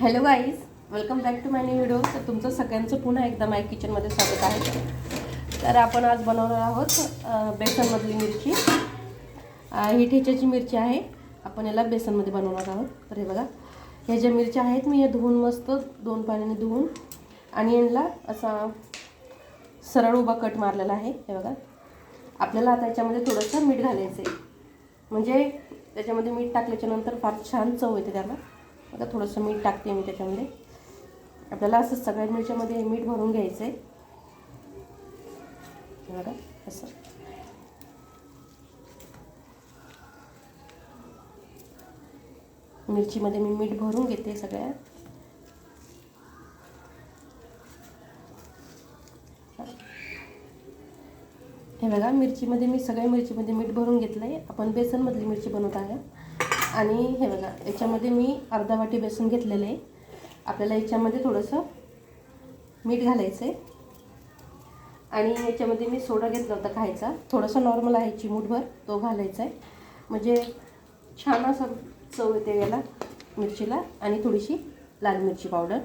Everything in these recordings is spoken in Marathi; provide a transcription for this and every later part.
Hello guys welcome back to my new video तर तुमचं सगळ्यांचं पुन्हा एकदा माय किचनमध्ये स्वागत आहे. तर आपण आज बनवणार आहोत बेसनमधली मिरची. ही ठेच्याची मिरची आहे. आपण याला बेसनमध्ये बनवणार आहोत. तर हे बघा ह्या ज्या मिरच्या आहेत मी या धुवून मस्त दोन पाण्याने धुवून आणि यांना असा सरळ उभा कट मारलेला आहे. हे बघा आपल्याला आता याच्यामध्ये थोडंसं मीठ घालायचं आहे म्हणजे त्याच्यामध्ये मीठ टाकल्याच्यानंतर फार छान चव येते त्याला. आता थोडंसं मीठ टाकते मी त्याच्यामध्ये. आपल्याला असं सगळ्या मिरच्यामध्ये मीठ भरून घ्यायचं आहे बघा असं. मिरचीमध्ये मी मीठ भरून घेते सगळ्या. हे बघा मिरचीमध्ये मी सगळ्या मिरचीमध्ये मीठ भरून घेतलं आहे आपण बेसनमधली मिरची बनवत आहे आणि हे बघा याच्यामध्ये मी अर्धा वाटी बेसन घेतलेलं आहे. आपल्याला याच्यामध्ये थोडंसं मीठ घालायचं आहे आणि याच्यामध्ये मी सोडा घेतला होता खायचा. थोडंसं नॉर्मल आहे चिमूटभर तो घालायचा आहे म्हणजे छान असं चव येते याला मिरचीला. आणि थोडीशी लाल मिरची पावडर.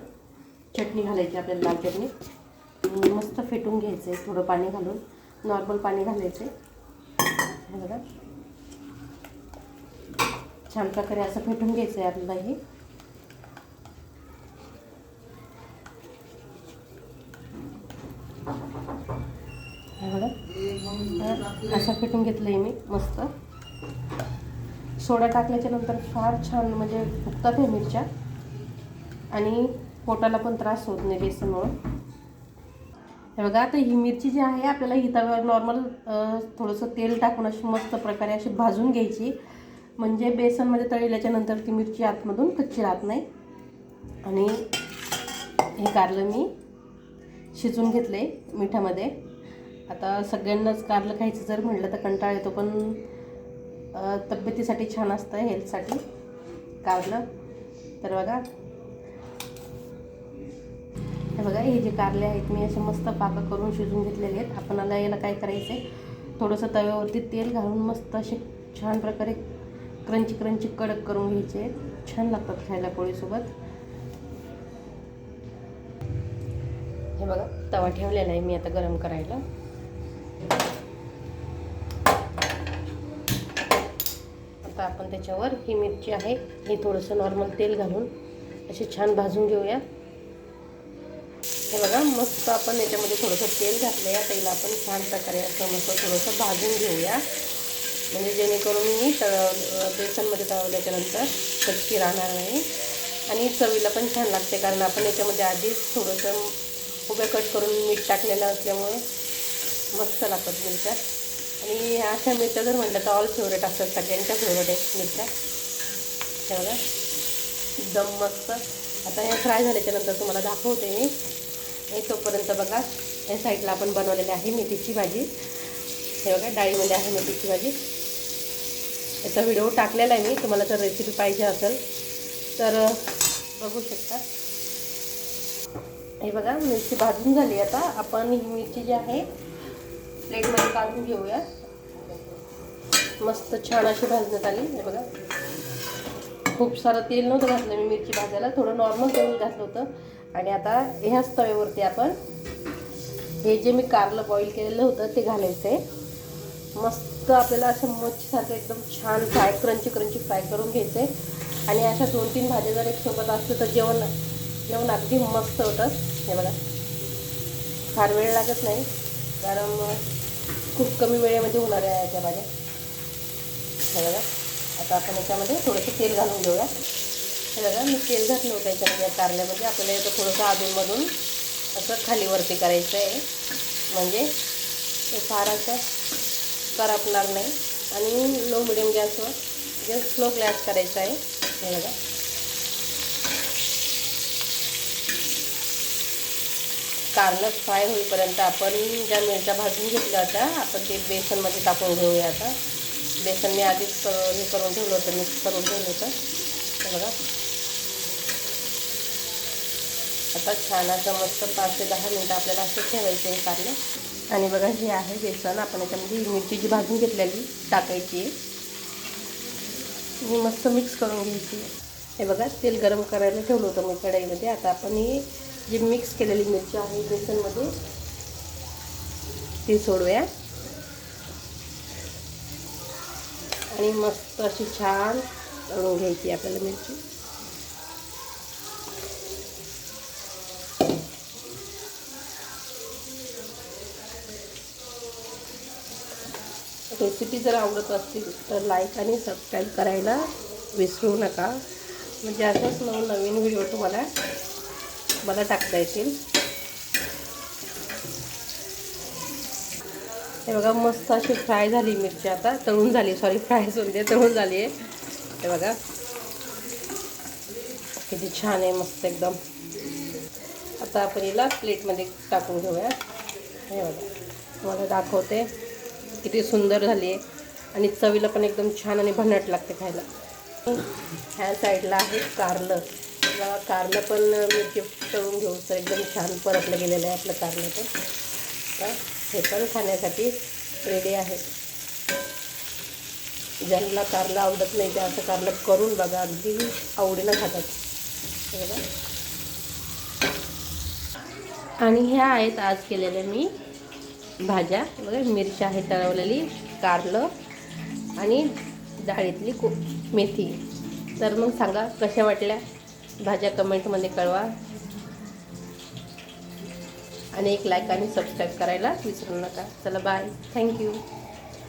चटणी घालायची आपल्याला लाल चटणी. मस्त फेटून घ्यायचं आहे थोडं पाणी घालून. नॉर्मल पाणी घालायचं आहे हे बघा. छान प्रकारे असं फेटून घ्यायचं आहे आपल्याला हे. असं फेटून घेतलं आहे मी मस्त. सोडा टाकल्याच्या नंतर फार छान म्हणजे फुकतात हे मिरच्या. आणि पोटाला पण त्रास होत नाही बेसनमुळं. हे बघा आता ही मिरची जी आहे आपल्याला ही तव्यावर नॉर्मल थोडंसं तेल टाकून अशी मस्त प्रकारे अशी भाजून घ्यायची. म्हणजे बेसनमध्ये तळल्याच्या नंतर ती मिरची आतमधून कच्ची राहत नाही. आणि हे कारलं मी शिजून घेतले मिठामध्ये. आता सगळ्यांनाच कारलं खायचं जर म्हटलं तर कंटाळा येतो पण तब्येतीसाठी छान असतं हेल्थसाठी कारलं. तर बघा. हे बघा हे जे कारले आहेत मी असे मस्त पाकं करून शिजून घेतलेले आहेत. आपणाला याला काय करायचं आहे थोडंसं तव्यावरती तेल घालून मस्त असे छान प्रकारे क्रंची क्रंची कडक करून घ्यायचे. छान लागतात खायला पोळीसोबत. हे बघा तवा ठेवलेला आहे मी आता गरम करायला. आता आपण त्याच्यावर ही मिरची आहे ही थोडंसं नॉर्मल तेल घालून असे छान भाजून घेऊया. हे बघा मस्त आपण याच्यामध्ये थोडंसं तेल घातलं या तेल आपण छान प्रकारे असं मस्त थोडंसं भाजून घेऊया. म्हणजे जेणेकरून मी तळ बेसनमध्ये तळवल्याच्यानंतर कच्ची राहणार नाही. आणि चवीला पण छान लागते कारण आपण याच्यामध्ये आधीच थोडंसं उभ्या कट करून मीठ टाकलेलं असल्यामुळे मस्त लागतात मिरच्या. आणि अशा मिरच्या जर म्हटलं तर ऑल फेवरेट असतात सगळ्यांच्या फेवरेट आहेत मिरच्या. त्यामुळे एकदम मस्त. आता हे फ्राय झाल्याच्यानंतर तुम्हाला दाखवते मी. हे तोपर्यंत बघा या साईडला आपण बनवलेली आहे मेथीची भाजी. हे बघा डाळीमध्ये आहे मेथीची भाजी. याचा व्हिडिओ टाकलेला आहे मी तुम्हाला जर रेसिपी पाहिजे असेल तर बघू शकता. हे बघा मिरची भाजून झाली आता. आपण ही मिरची जी आहे प्लेटमध्ये काढून घेऊया. मस्त छान अशी भाजण्यात आली. हे बघा. खूप सारं तेल नव्हतं घातलं मी मिरची भाजायला. थोडं नॉर्मल तेल घातलं होतं. आणि आता ह्याच तव्यावरती आपण हे जे मी कारलं बॉईल केलेलं होतं ते घालायचं आहे मस्त आपल्याला असं मच्छीसारखं एकदम छान फ्राय क्रंची क्रंची फ्राय करून घ्यायचं आहे आणि अशा दोन तीन भाज्या जर एक सोबत असलं तर जेवण जेवण अगदी मस्त होतं. हे बघा. फार वेळ लागत नाही कारण खूप कमी वेळेमध्ये होणार आहे त्या भाज्या. हे बघा. आता आपण याच्यामध्ये थोडंसं तेल घालून घेऊया. हे बघा मी तेल घातलं होतं याच्यामध्ये या कारल्यामध्ये. आपल्याला याचं थोडंसं अधूनमधून असं खालीवरती करायचं आहे म्हणजे ते फार असं करपणार नाही. आणि लो मिडियम गॅसवर गॅस स्लो गॅस करायचा आहे. हे बघा. कारलं फ्राय होईपर्यंत आपण ज्या मिरच्या भाजून घेतल्या होत्या आपण ते बेसनमध्ये टाकून घेऊया आता. बेसन मी आधीच हे करून ठेवलं होतं मिक्स करून ठेवलं होतं. हे बघा. आता छान असं मस्त पाच ते दहा मिनटं आपल्याला असं ठेवायचं आहे कारलं आणि बघा हे आहे बेसन. आपण याच्यामध्ये मिरची जी भाजून घेतलेली टाकायची. आहे मस्त मिक्स करून घ्यायची. हे बघा तेल गरम करायला ठेवलं होतं मी कढईमध्ये. आता आपण ही जी मिक्स केलेली मिरची आहे बेसनमध्ये ती सोडूया. आणि मस्त अशी छान तळून घ्यायची आपल्याला मिरची. रेसिपी जर आवडत असतील तर लाईक आणि सबस्क्राईब करायला विसरू नका. म्हणजे असंच नवीन नवीन व्हिडिओ तुम्हाला मला टाकता येतील. हे बघा मस्त अशी फ्राय झाली मिरची आता. तळून झाली सॉरी फ्राय दे तळून झाली आहे. हे बघा. किती छान आहे मस्त एकदम. आता आपण हिला प्लेटमध्ये टाकून घेऊया. हे बघा. तुम्हाला दाखवते. किती सुंदर झाली आहे. आणि चवीला पण एकदम छान आणि भन्नाट लागते खायला. ह्या साईडला आहे कारलं. कारलं पण मिरची तळून घेऊ तर एकदम छान परतलं गेलेलं आहे आपलं कारलं पण. तर हे पण खाण्यासाठी रेडी आहे. ज्यांना कारलं आवडत नाही ते असं कारलं करून बघा अगदी आवडीनं खातात. हे आणि ह्या आहेत आज केलेल्या मी भाज्या. वगैरे मिरची आहे तळवलेली कारलं आणि डाळीतली को मेथी. तर मग सांगा कशा वाटल्या? भाज्या कमेंटमध्ये कळवा. आणि एक लाईक आणि सबस्क्राईब करायला विसरू नका. चला बाय थँक्यू